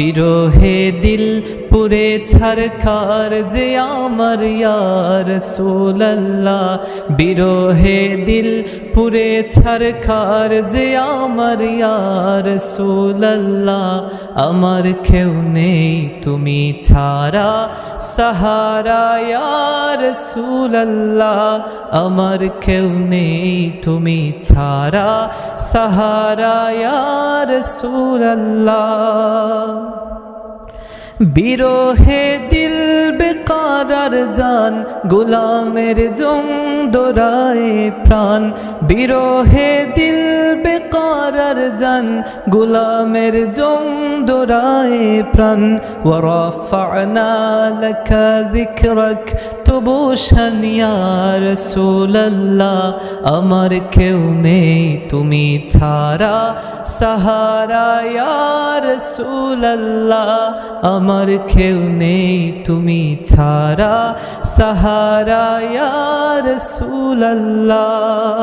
বিরোহে দিল পুরে ছারখার যে আমার ইয়ার সোল্লাহ বিরোহে দিল পুরে ছারখার যে আমার ইয়ার সোল্লাহ আমার কেউ নেই তুমি ছাড়া, সাহারা ইয়ার সুল্লাহ আমার কেউ নেই তুমি ছাড়া, সাহারা ইয়ার সুল্লাহ বিরোহে দিল বেকারার জান গোলামের জং দোরায় প্রাণ। বিরোহে দিল বেকারার জান গোলামের জং দোরায় প্রাণ ورفعنا لك ذكرك তবু শানিয়ার সোল্লাহ আমার কেউ নেই তুমি ছাড়া সাহারা ইয়ার সোল্লাহ আমার কেউ নেই তুমি ছাড়া সাহারা ইয়ার সোল্লাহ